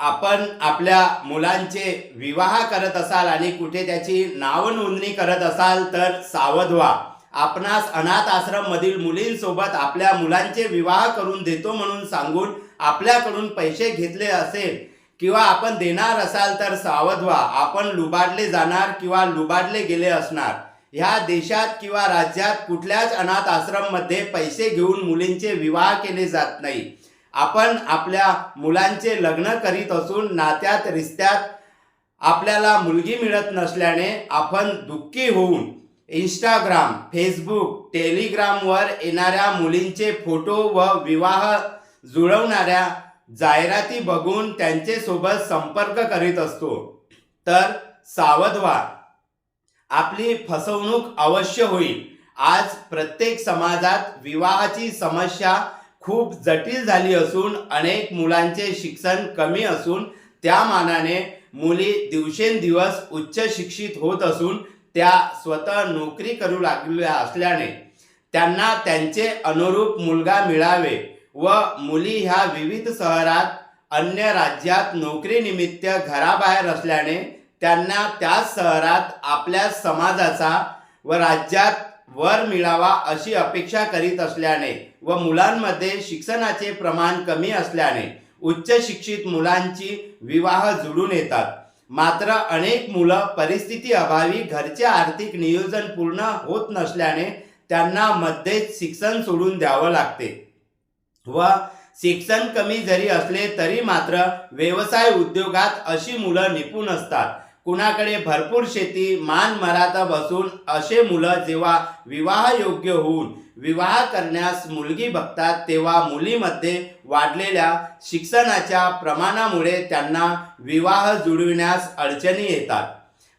आपण आपल्या मुलांचे विवाह करत असाल आणि कुठे त्याची नाव नोंदणी करत असाल तर सावध व्हा. आपणास अनाथ आश्रममधील मुलींसोबत आपल्या मुलांचे विवाह करून देतो म्हणून सांगून आपल्याकडून पैसे घेतले असेल किंवा आपण देणार असाल तर सावध व्हा. आपण लुबाडले जाणार किंवा लुबाडले गेले असणार. ह्या देशात किंवा राज्यात कुठल्याच अनाथ आश्रममध्ये पैसे घेऊन मुलींचे विवाह केले जात नाही. आपण आपल्या मुलांचे लग्न करीत असून नात्यात रिश्त्यात आपल्याला मुलगी मिळत नसल्याने आपण दुःखी होऊन इंस्टाग्राम फेसबुक टेलिग्रामवर येणाऱ्या मुलींचे फोटो व विवाह जुळवणाऱ्या जाहिराती बघून त्यांच्यासोबत संपर्क करीत असतो. तर सावध व्हा आपली फसवणूक अवश्य होईल. आज प्रत्येक समाजात विवाहाची समस्या खूप जटिल झाली असून अनेक मुलांचे शिक्षण कमी असून त्या मानाने मुली दिवसेंदिवस उच्च शिक्षित होत असून त्या स्वतः नोकरी करू लागल्या असल्याने त्यांना त्यांचे अनुरूप मुलगा मिळावे व मुली ह्या विविध शहरात अन्य राज्यात नोकरीनिमित्त घराबाहेर असल्याने त्यांना त्याच शहरात आपल्या समाजाचा व राज्यात वर मिळावा अशी अपेक्षा करीत असल्याने व मुलांमध्ये शिक्षणाचे प्रमाण कमी असल्याने उच्च शिक्षित मुलांची विवाह जुळून येतात. मात्र अनेक मुलं परिस्थिती अभावी घरचे आर्थिक नियोजन पूर्ण होत नसल्याने त्यांना मध्येच शिक्षण सोडून द्यावं लागते. व शिक्षण कमी जरी असले तरी मात्र व्यवसाय उद्योगात अशी मुलं निपुण असतात. कुणाकडे भरपूर शेती मान मराता बसून असे मुलं जेव्हा विवाह योग्य होऊन विवाह करण्यास मुलगी बघतात तेव्हा मुलीमध्ये वाढलेल्या शिक्षणाच्या प्रमाणामुळे त्यांना विवाह जुळविण्यास अडचणी येतात.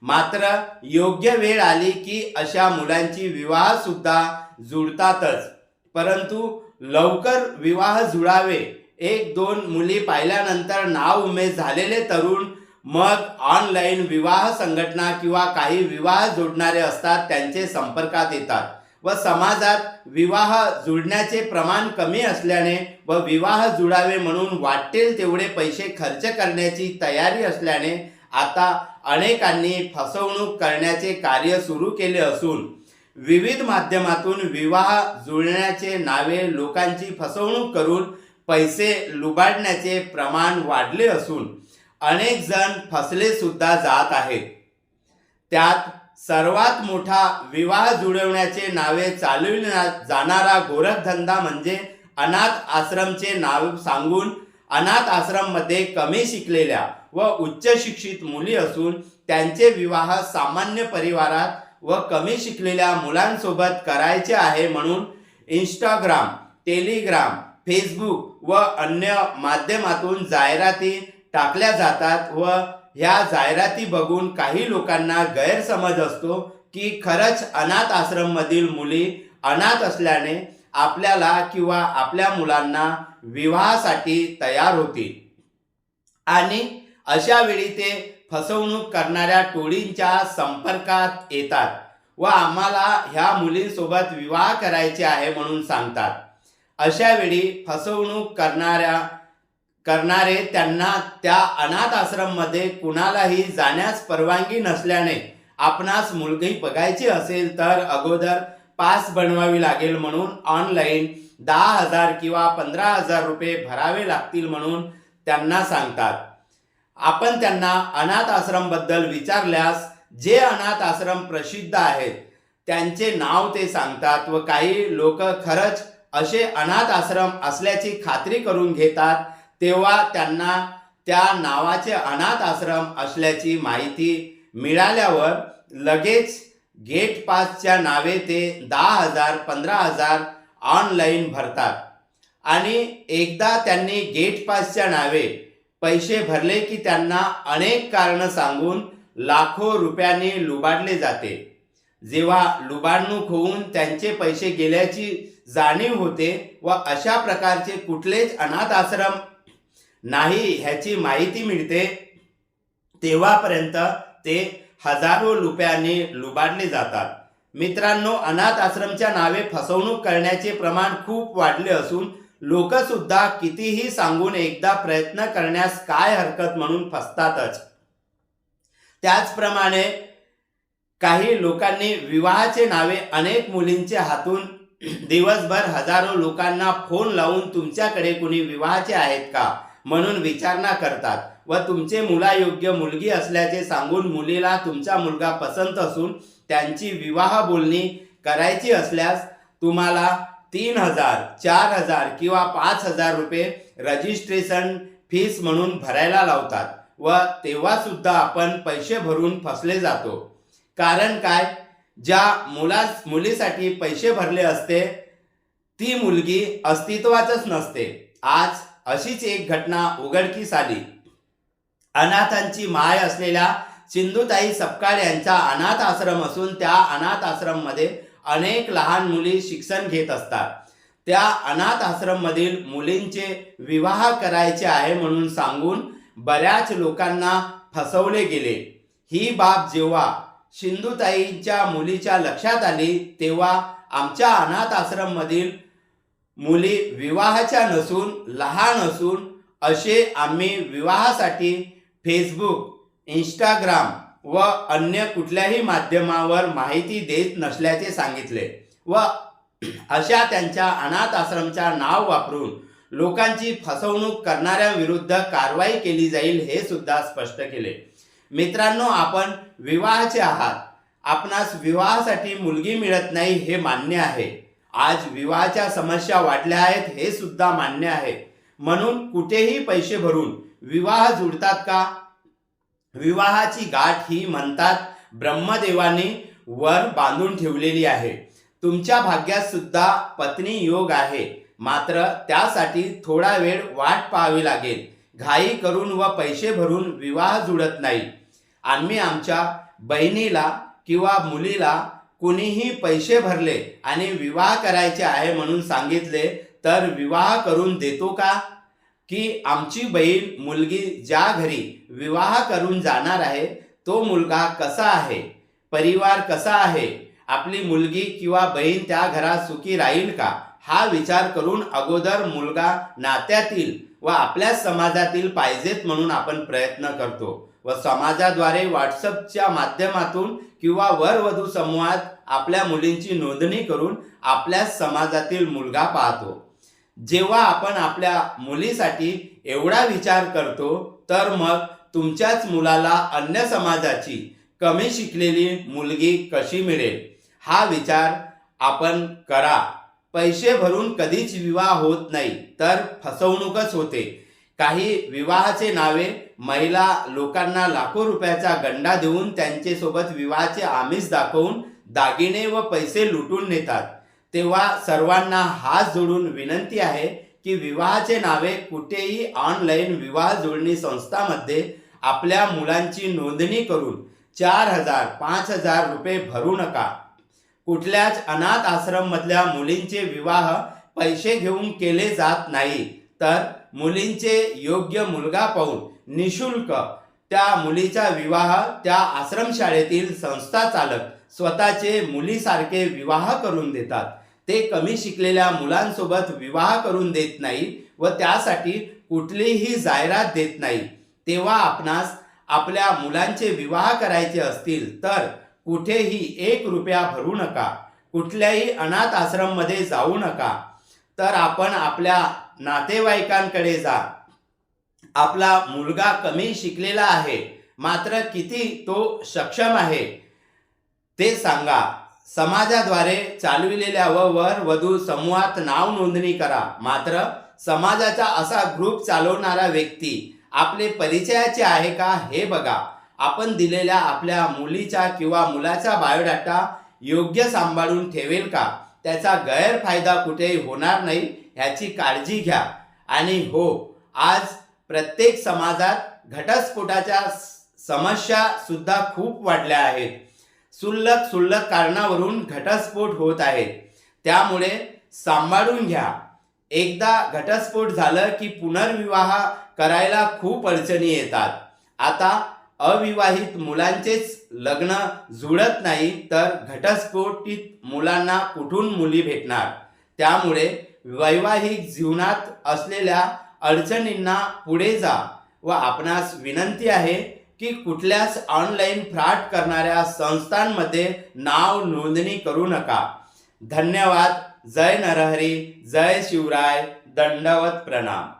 मात्र योग्य वेळ आली की अशा मुलांची विवाहसुद्धा जुळतातच. परंतु लवकर विवाह जुळावे एक दोन मुली पाहिल्यानंतर नाव उमेद झालेले तरुण मग ऑनलाईन विवाह संघटना किंवा काही विवाह जोडणारे असतात त्यांचे संपर्कात येतात. व समाजात विवाह जुळण्याचे प्रमाण कमी असल्याने व विवाह जुळावे म्हणून वाटेल तेवढे पैसे खर्च करण्याची तयारी असल्याने आता अनेकांनी फसवणूक करण्याचे कार्य सुरू केले असून विविध माध्यमातून विवाह जुळण्याचे नावे लोकांची फसवणूक करून पैसे लुबाडण्याचे प्रमाण वाढले असून अनेक जण फसले सुद्धा जात आहेत. त्यात सर्वात मोठा विवाह जुळवण्याचे नावे चालविला जाणारा गोरखधंदा म्हणजे अनाथ आश्रमचे नाव सांगून अनाथ आश्रममध्ये कमी शिकलेल्या व उच्च शिक्षित मुली असून त्यांचे विवाह सामान्य परिवारात व कमी शिकलेल्या मुलांसोबत करायचे आहे म्हणून इंस्टाग्राम टेलिग्राम फेसबुक व अन्य माध्यमातून जाहिराती टाकल्या जातात व ह्या जाहिराती बघून काही लोकांना गैरसमज असतो की खरंच अनाथ आश्रममधील मुली अनाथ असल्याने आपल्याला किंवा आपल्या मुलांना विवाहासाठी तयार होतील. आणि अशा वेळी ते फसवणूक करणाऱ्या टोळींच्या संपर्कात येतात व आम्हाला ह्या मुलींसोबत विवाह करायचे आहे म्हणून सांगतात. अशा वेळी फसवणूक करणाऱ्या करणारे त्यांना त्या अनाथ आश्रममध्ये कुणालाही जाण्यास परवानगी नसल्याने आपणास मुलगी बघायची असेल तर अगोदर पास बनवावी लागेल म्हणून ऑनलाईन दहा हजार किंवा पंधरा हजार रुपये भरावे लागतील म्हणून त्यांना सांगतात. आपण त्यांना अनाथ आश्रमबद्दल विचारल्यास जे अनाथ आश्रम प्रसिद्ध आहेत त्यांचे नाव ते सांगतात व काही लोक खरंच असे अनाथ आश्रम असल्याची खात्री करून घेतात तेव्हा त्यांना त्या नावाचे अनाथ आश्रम असल्याची माहिती मिळाल्यावर लगेच गेट पासच्या नावे ते दहा हजार पंधरा हजार ऑनलाईन भरतात. आणि एकदा त्यांनी गेट पासच्या नावे पैसे भरले की त्यांना अनेक कारणं सांगून लाखो रुपयांनी लुबाडले जाते. जेव्हा लुबाडणूक होऊन त्यांचे पैसे गेल्याची जाणीव होते व अशा प्रकारचे कुठलेच अनाथ आश्रम नाही ह्याची माहिती मिळते तेव्हापर्यंत ते हजारो रुपयांनी लुबाडले जातात. मित्रांनो अनाथ आश्रमच्या नावे फसवणूक करण्याचे प्रमाण खूप वाढले असून लोक सुद्धा कितीही सांगून एकदा प्रयत्न करण्यास काय हरकत म्हणून फसतातच. त्याचप्रमाणे काही लोकांनी विवाहाचे नावे अनेक मुलींच्या हातून दिवसभर हजारो लोकांना फोन लावून तुमच्याकडे कुणी विवाहाचे आहेत का? म्हणून विचारणा करतात व तुमचे मुलायोग्य मुलगी असल्याचे सांगून मुलीला तुमचा मुलगा पसंत असून त्यांची विवाह बोलणी करायची असल्यास तुम्हाला तीन हजार चार हजार किंवा पाच हजार रुपये रजिस्ट्रेशन फीस म्हणून भरायला लावतात व तेव्हासुद्धा आपण पैसे भरून फसले जातो. कारण काय? ज्या मुला मुलीसाठी पैसे भरले असते ती मुलगी अस्तित्वातच नसते. आज अशीच एक घटना उघडकीस आली. अनाथांची माय असलेल्या सिंधुताई सपकाळ यांचा अनाथ आश्रम असून त्या अनाथ आश्रममध्ये अनेक लहान मुली शिक्षण घेत असतात. त्या अनाथ आश्रममधील मुलींचे विवाह करायचे आहे म्हणून सांगून बऱ्याच लोकांना फसवले गेले. ही बाब जेव्हा सिंधुताईंच्या मुलीच्या लक्षात आली तेव्हा आमच्या अनाथ आश्रममधील मुली विवाहाच्या नसून लहान असून असे आम्ही विवाहासाठी फेसबुक इंस्टाग्राम व अन्य कुठल्याही माध्यमावर माहिती देत नसल्याचे सांगितले व अशा त्यांच्या अनाथ आश्रमच्या नाव वापरून लोकांची फसवणूक करणाऱ्यांविरुद्ध कारवाई केली जाईल हे सुद्धा स्पष्ट केले. मित्रांनो आपण विवाहाचे आहात. आपणास विवाहासाठी मुलगी मिळत नाही हे मान्य आहे. आज विवाहाच्या समस्या वाढल्या आहेत हे सुद्धा मान्य आहे. म्हणून कुठेही पैसे भरून विवाह जुडतात का? विवाहाची गाठ ही म्हणतात ब्रह्मदेवाने वर बांधून ठेवलेली आहे. तुमच्या भाग्यात सुद्धा पत्नी योग आहे. मात्र त्यासाठी थोडा वेळ वाट पाहावी लागेल. घाई करून व पैसे भरून विवाह जुळत नाही. आम्ही आमच्या बहिणीला किंवा मुलीला कुणीही पैसे भरले आणि विवाह करायचे आहे म्हणून सांगितले तर विवाह करून देतो का? की आमची बहीण मुलगी ज्या घरी विवाह करून जाणार आहे तो मुलगा कसा आहे? परिवार कसा आहे? आपली मुलगी किंवा बहीण त्या घरात सुखी राहील का? हा विचार करून अगोदर मुलगा नात्यातील व आपल्या समाजातील पाहिजेत म्हणून आपण प्रयत्न करतो व समाजाद्वारे व्हॉट्सअपच्या माध्यमातून किंवा वरवधू समूहात आपल्या मुलींची नोंदणी करून आपल्या समाजातील मुलगा पाहतो. जेव्हा आपण आपल्या मुलीसाठी एवढा विचार करतो तर मग तुमच्याच मुलाला अन्य समाजाची कमी शिकलेली मुलगी कशी मिळेल? हा विचार आपण करा. पैसे भरून कधीच विवाह होत नाही तर फसवणूकच होते. काही विवाहाचे नावे महिला लोकांना लाखो रुपयाचा गंडा देऊन त्यांचेसोबत विवाहाचे आमिष दाखवून दागिने व पैसे लुटून नेतात. तेव्हा सर्वांना हात जोडून विनंती आहे की विवाहाचे नावे कुठेही ऑनलाईन विवाह जुळणी संस्थामध्ये आपल्या मुलांची नोंदणी करून चार हजार पाच हजार रुपये भरू नका. कुठल्याच अनाथ आश्रममधल्या मुलींचे विवाह पैसे घेऊन केले जात नाही. तर मुलींचे योग्य मुलगा पाहून निशुल्क त्या मुलीचा विवाह त्या आश्रमशाळेतील संस्था चालक स्वतःचे मुलीसारखे विवाह करून देतात. ते कमी शिकलेल्या मुलांसोबत विवाह करून देत नाही व त्यासाठी कुठलीही जाहिरात देत नाही. तेव्हा आपणास आपल्या मुलांचे विवाह करायचे असतील तर कुठेही एक रुपया भरू नका. कुठल्याही अनाथ आश्रममध्ये जाऊ नका. तर आपण आपल्या नातेवाईकांकडे जा. आपला मुलगा कमी शिकलेला आहे मात्र किती तो सक्षम आहे ते सांगा. समाजाद्वारे चालविलेल्या व वर वधू समूहात नाव नोंदणी करा. मात्र समाजाचा असा ग्रुप चालवणारा व्यक्ती आपले परिचयाचे आहे का हे बघा. आपण दिलेल्या आपल्या मुलीचा किंवा मुलाचा बायोडाटा योग्य सांभाळून ठेवेल का? त्याचा गैरफायदा कुठेही होणार नाही. ह्याची काळजी घ्या. आणि हो आज प्रत्येक समाजात घटस्फोटाच्या समस्यासुद्धा समस्या सुद्धा खूप वाढल्या आहेत. सुल्लक सुल्लक कारणावरून घटस्फोट होत आहेत. त्यामुळे सांभाळून घ्या. एकदा घटस्फोट झालं की पुनर्विवाह करायला खूप अडचणी येतात. आता अविवाहित मुलांचेच लग्न जुळत नाही तर घटस्फोटित मुलांना कुठून मुली भेटणार? त्यामुळे वैवाहिक जीवनात असलेल्या अडचणींना पुढे जा व आपणास विनंती आहे की कुठल्याच ऑनलाईन फ्रॉड करणाऱ्या संस्थांमध्ये नाव नोंदणी करू नका. धन्यवाद. जय नरहरी. जय शिवराय. दंडवत प्रणाम.